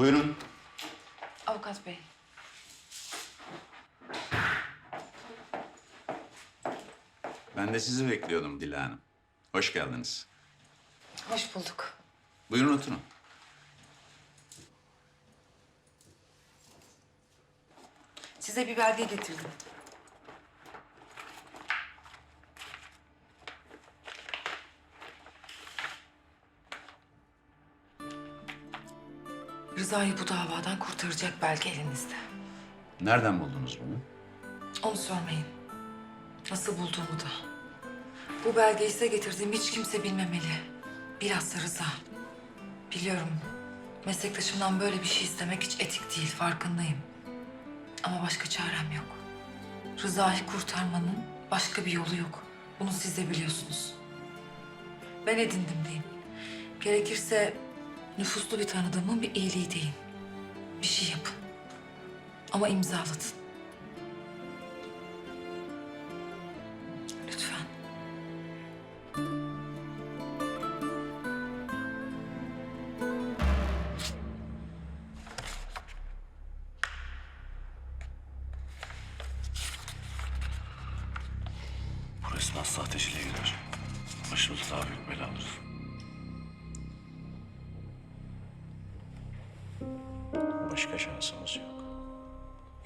Buyurun. Avukat bey. Ben de sizi bekliyordum Dila Hanım. Hoş geldiniz. Hoş bulduk. Buyurun oturun. Size bir belge getirdim. Rıza'yı bu davadan kurtaracak belge elinizde. Nereden buldunuz bunu? Onu sormayın. Nasıl bulduğumu da. Bu belgeyi size getirdiğim hiç kimse bilmemeli. Bilhassa Rıza. Biliyorum. Meslektaşımdan böyle bir şey istemek hiç etik değil, farkındayım. Ama başka çarem yok. Rıza'yı kurtarmanın başka bir yolu yok. Bunu siz de biliyorsunuz. Ben edindim diyeyim. Gerekirse nüfuslu bir tanıdığımın bir iyiliği deyin. Bir şey yapın. Ama imzalatın. Lütfen. Bu resmen sahteciliğe girer. Başımıza daha büyük bela alırız.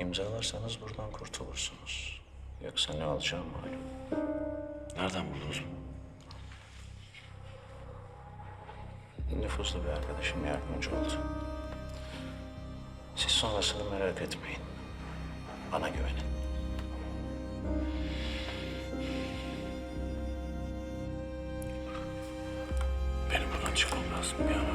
İmzalarsanız buradan kurtulursunuz. Yoksa ne olacağım malum. Nereden buldunuz bunu? Nüfuslu bir arkadaşım yardımcı oldu. Siz sonrasını merak etmeyin. Bana güvenin. Benim buradan çıkmam lazım bir an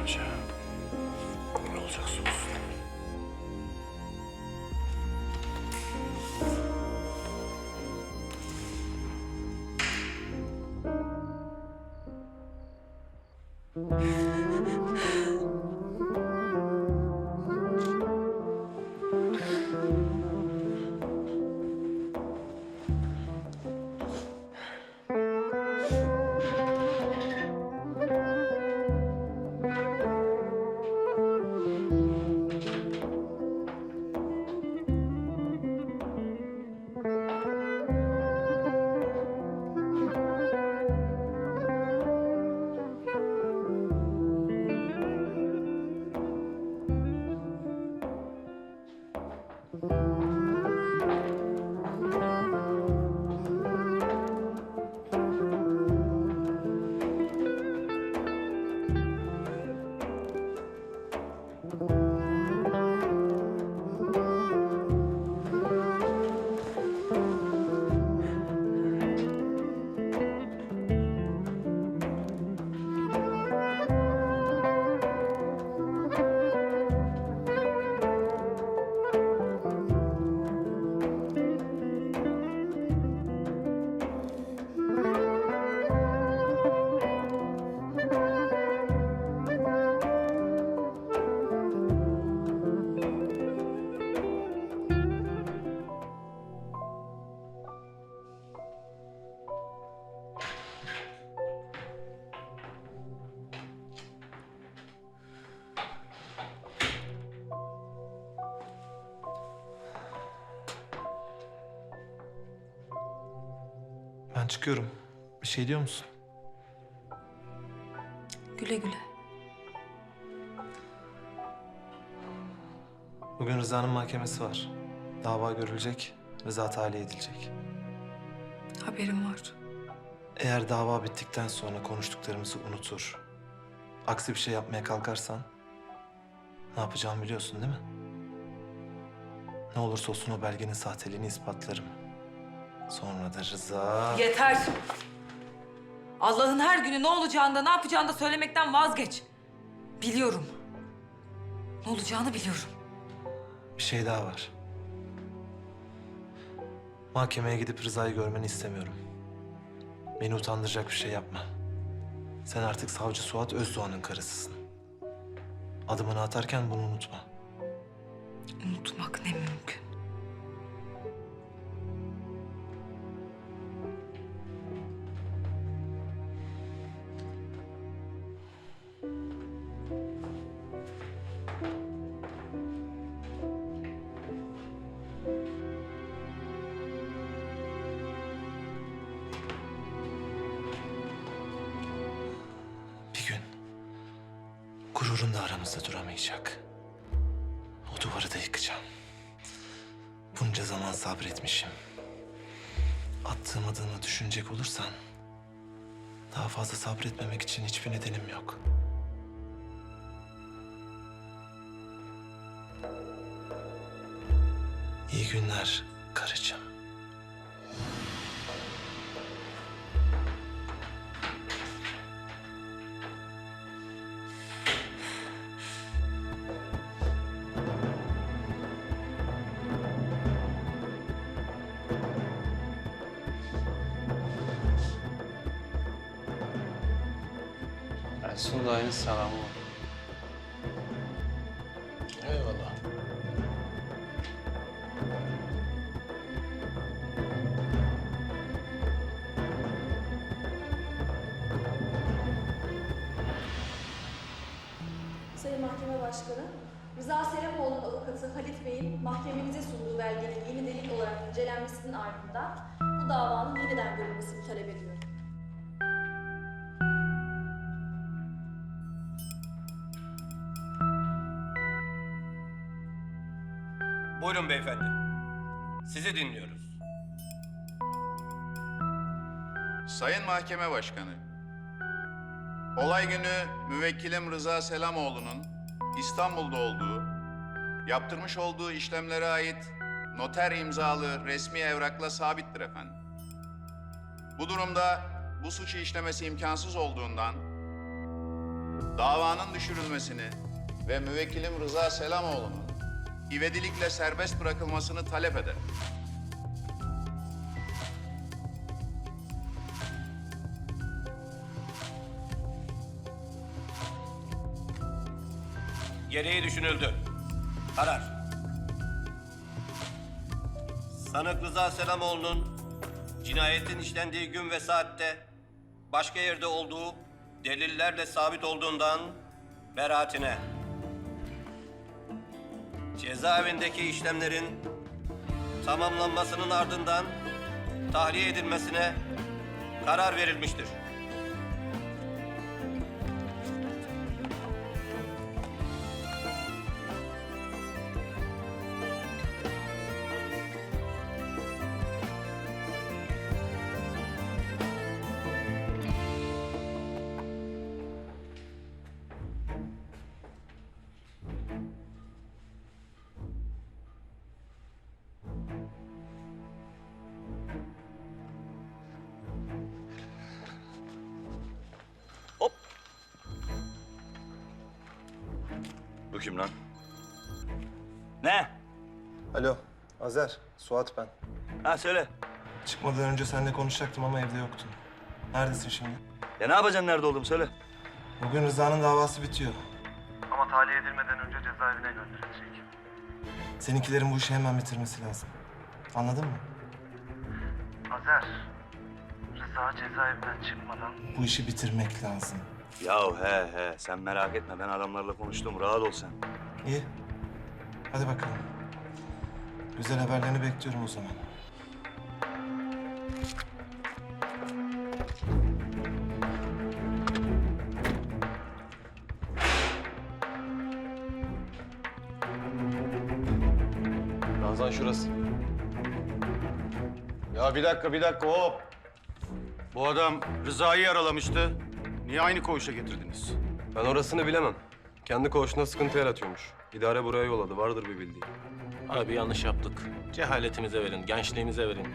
Çıkıyorum. Bir şey diyor musun? Güle güle. Bugün Rıza'nın mahkemesi var. Dava görülecek, Rıza tahliye edilecek. Haberim var. Eğer dava bittikten sonra konuştuklarımızı unutur, aksi bir şey yapmaya kalkarsan ne yapacağımı biliyorsun değil mi? Ne olursa olsun o belgenin sahteliğini ispatlarım. Sonra da Rıza... Yeter. Allah'ın her günü ne olacağını da ne yapacağını da söylemekten vazgeç. Biliyorum. Ne olacağını biliyorum. Bir şey daha var. Mahkemeye gidip Rıza'yı görmeni istemiyorum. Beni utandıracak bir şey yapma. Sen artık savcı Suat Özdoğan'ın karısısın. Adımını atarken bunu unutma. Unutmak ne mümkün. Bunca zaman sabretmişim. Attığım adımı düşünecek olursan... ...daha fazla sabretmemek için hiçbir nedenim yok. İyi günler karıcığım. Selamı var. Eyvallah. Sayın Mahkeme Başkanı, Rıza Selamoğlu'nun avukatı Halit Bey'in mahkememize sunduğu belgenin yeni delil olarak incelenmesinin ardından bu davanın yeniden görülmesini talep ediyor. Buyurun beyefendi. Sizi dinliyoruz. Sayın Mahkeme Başkanı, olay günü müvekkilim Rıza Selamoğlu'nun İstanbul'da olduğu, yaptırmış olduğu işlemlere ait noter imzalı resmi evrakla sabittir efendim. Bu durumda bu suçu işlemesi imkansız olduğundan davanın düşürülmesini ve müvekkilim Rıza Selamoğlu'nun ivedilikle serbest bırakılmasını talep ederim. Gereği düşünüldü. Karar. Sanık Rıza Selamoğlu'nun cinayetin işlendiği gün ve saatte başka yerde olduğu delillerle sabit olduğundan beraatine. Cezaevindeki işlemlerin tamamlanmasının ardından tahliye edilmesine karar verilmiştir. Bu kim lan? Ne? Alo, Azer, Suat ben. Ha söyle. Çıkmadan önce seninle konuşacaktım ama evde yoktun. Neredesin şimdi? Ya ne yapacaksın nerede oldum söyle. Bugün Rıza'nın davası bitiyor. Ama tahliye edilmeden önce cezaevine gönderilecek. Seninkilerin bu işi hemen bitirmesi lazım. Anladın mı? Azer, Rıza cezaevinden çıkmadan Bu işi bitirmek lazım. Ya he he sen merak etme ben adamlarla konuştum rahat ol sen. İyi. Hadi bakalım. Güzel haberlerini bekliyorum o zaman. Ramazan şurası. Ya bir dakika, bir dakika hop. Bu adam Rıza'yı yaralamıştı. Niye aynı koğuşa getirdiniz? Ben orasını bilemem. Kendi koğuşuna sıkıntı yaratıyormuş. İdare buraya yolladı. Vardır bir bildiği. Abi yanlış yaptık. Cehaletimize verin, gençliğimize verin.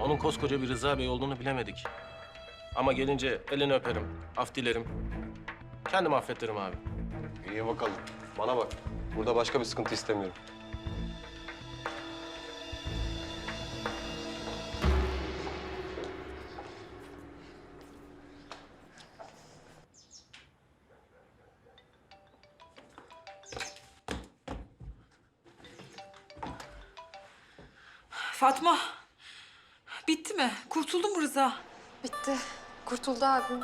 Onun koskoca bir Rıza Bey olduğunu bilemedik. Ama gelince elini öperim, af dilerim. Kendim affettirim abi. İyi bakalım. Bana bak. Burada başka bir sıkıntı istemiyorum. Rıza? Bitti. Kurtuldu abim.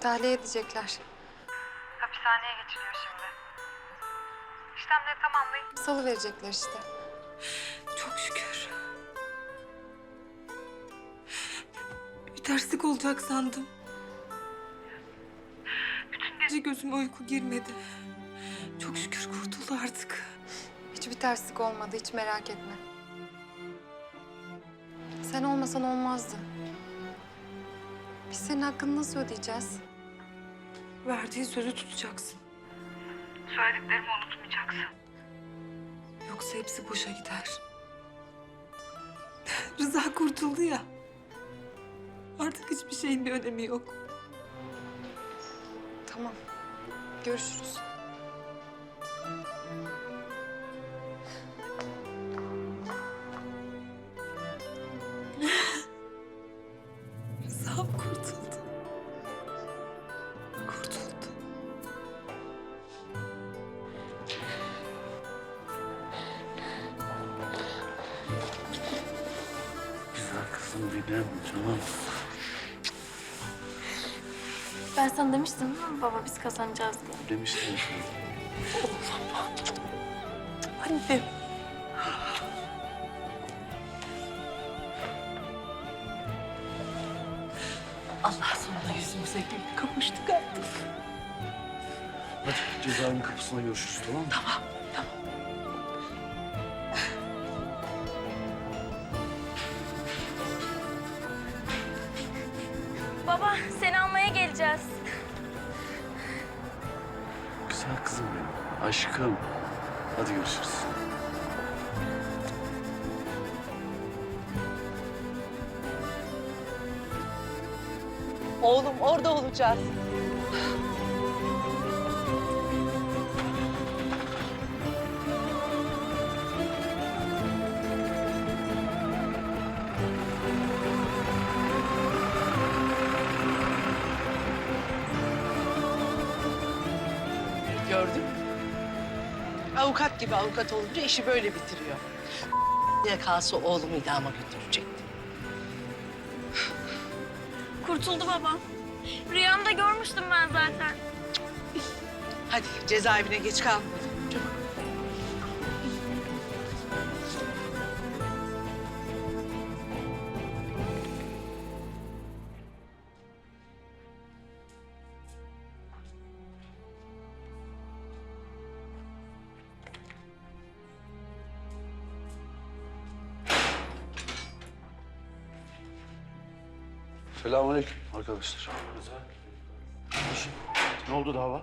Tahliye edecekler. Hapishaneye geçiliyor şimdi. İşlemleri tamamlayıp Salı verecekler işte. Çok şükür. Bir terslik olacak sandım. bütün gece Gece gözüme uyku girmedi. Çok şükür kurtuldu artık. Hiçbir terslik olmadı, hiç merak etme. Sen olmasan olmazdı. Biz senin hakkını nasıl ödeyeceğiz? Verdiğin sözü tutacaksın. Söylediklerimi unutmayacaksın. Yoksa hepsi boşa gider. Rıza kurtuldu ya. Artık hiçbir şeyin bir önemi yok. Tamam. Görüşürüz. Biz kazanacağız diye. Demiştim. Annem. Allah sonunda yüzümüze güldü. Kavuştuk artık. Hadi cezaevinin kapısına görüşürüz tamam mı? Tamam. Baba seni almaya geleceğiz. Aşkım. Hadi görüşürüz. Oğlum orada olacağız. Gibi avukat olunca işi böyle bitiriyor. Yakası oğlumu idama götürecekti. Kurtuldu babam. Rüyamda görmüştüm ben zaten. Hadi cezaevine geç kalma. Selamünaleyküm arkadaşlar. Ne oldu dava?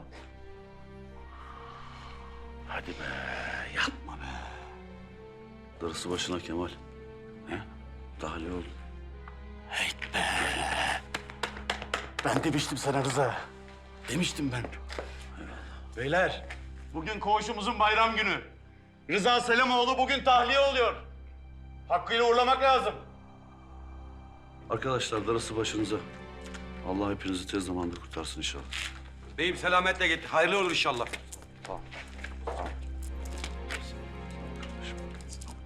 Hadi be, yapma be. Darısı başına Kemal. He? Tahliye oldu. Heyt be. Ben demiştim sana Rıza. Demiştim ben. Beyler, bugün koğuşumuzun bayram günü. Rıza Selamoğlu bugün tahliye oluyor. Hakkıyla uğurlamak lazım. Arkadaşlar darısı başınıza. Allah hepinizi tez zamanda kurtarsın inşallah. Beyim selametle git. Hayırlı olur inşallah.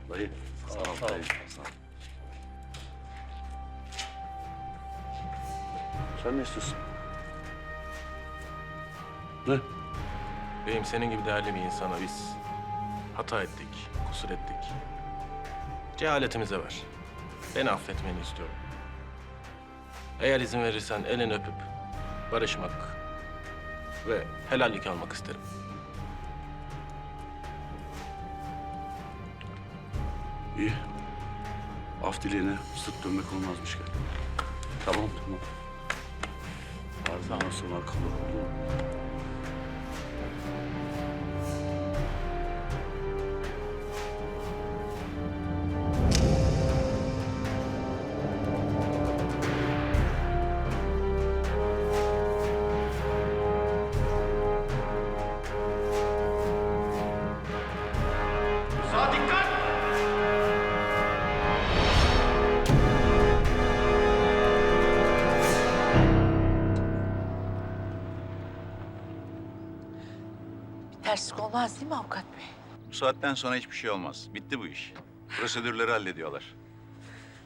Dayı. Sağ ol, dayı. Sağ ol. Sen ne istiyorsun? Ne? Beyim senin gibi değerli bir insana biz hata ettik, kusur ettik. Cehaletimize ver. Beni affetmeni istiyorum. Eğer izin verirsen elini öpüp barışmak ve helallik almak isterim. İyi. Af dileyene sırt dönmek olmazmış gel. Tamam tamam. Her zaman sonra akıllı ol. Terslik olmaz değil mi avukat bey? Bu saatten sonra hiçbir şey olmaz. Bitti bu iş. Prosedürleri hallediyorlar.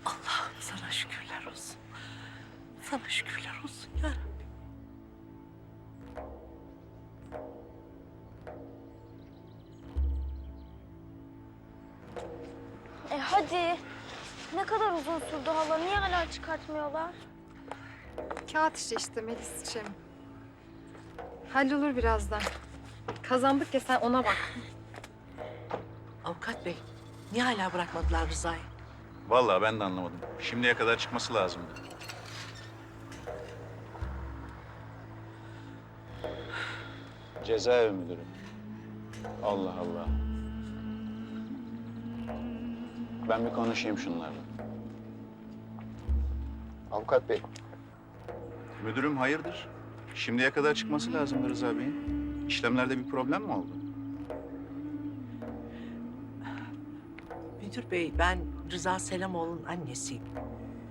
Allah'ım sana şükürler olsun. Sana şükürler olsun ya. E hadi. Ne kadar uzun sürdü hala. Niye hala çıkartmıyorlar? Kağıt işi işte Melis'ciğim. Hallolur birazdan. Kazandık ya sen ona bak. Avukat bey, niye hala bırakmadılar Rıza'yı? Vallahi ben de anlamadım. Şimdiye kadar çıkması lazımdı. Cezaevi müdürü. Allah Allah. Ben bir konuşayım şunlarla. Avukat bey. Müdürüm hayırdır? Şimdiye kadar çıkması lazımdı Rıza Bey'in. İşlemlerde bir problem mi oldu? Müdür bey, ben Rıza Selamoğlu'nun annesiyim.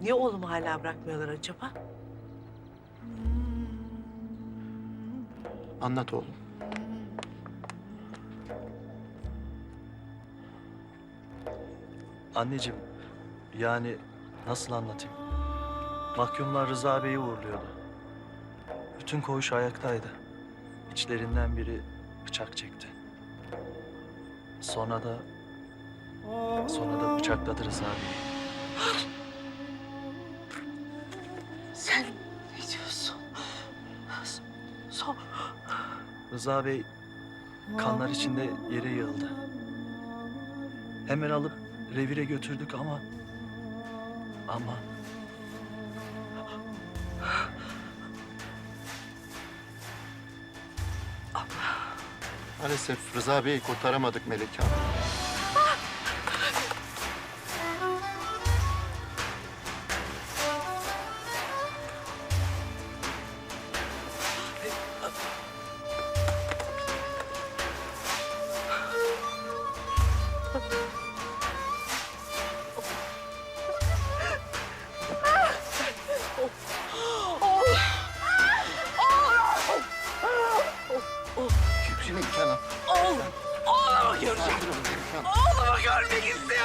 Niye oğlumu hala bırakmıyorlar acaba? Anlat oğlum. Anneciğim, yani nasıl anlatayım? Mahkumlar Rıza Bey'i uğurluyordu. Bütün koğuş ayaktaydı. İçlerinden biri bıçak çekti. Sonra da... Sonra da bıçakladı Rıza Bey'i. Sen ne diyorsun? Son... Rıza Bey kanlar içinde yere yığıldı. Hemen alıp revire götürdük ama... Ama... Maalesef Rıza Bey'i kurtaramadık Melike Hanım. Görmek istiyorum.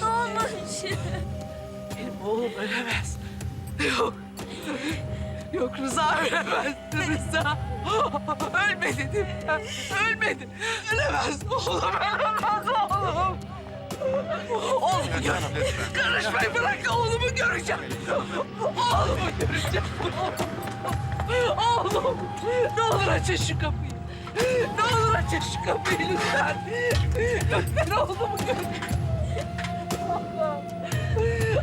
Ne olmuş? Benim oğlum ölemez. Yok. Yok Rıza ölemez. Rıza. Ölmedi değil mi? Ölmedi. Ölemez. Oğlum ölemez oğlum. Oğlumu gör. Karışmayın bırak oğlumu göreceğim. Oğlumu göreceğim. Oğlum. Ne olur açın şu kapıyı. Ne olur açın şu kapıyı lütfen. Lütfen oğlumu göreceğim.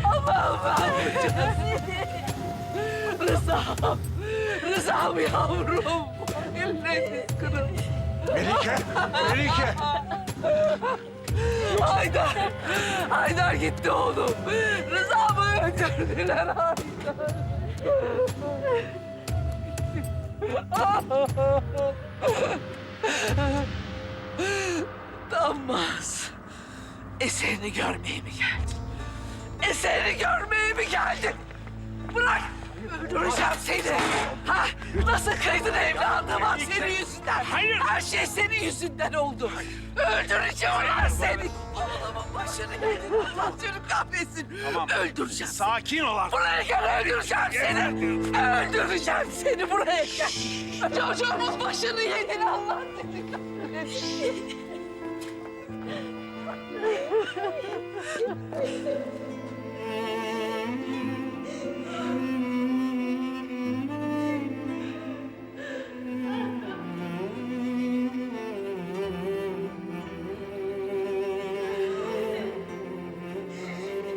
Allah'ım ne yapacağız? Rıza'm. Rıza'm yavrum. Elleriniz kırılmış. Melike! Melike! Haydar. Haydar gitti oğlum. Rıza'mı öldürdüler Haydar. Dammaz. Eserini görmeye mi geldin? Eserini görmeye mi geldin? Bırak! Öldüreceğim seni. Ha? Nasıl kıydın evladıma senin yüzünden? Hayır. Her şey senin yüzünden oldu. Öldüreceğim ben seni. başını yedin. Allah seni kahretsin. Tamam. Öldüreceğim. Sakin ol artık. Buraya gel öldüreceğim seni. Öldüreceğim seni buraya gel. Çocuğumun başını yedin Allah seni kahretsin.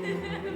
Mm-hmm.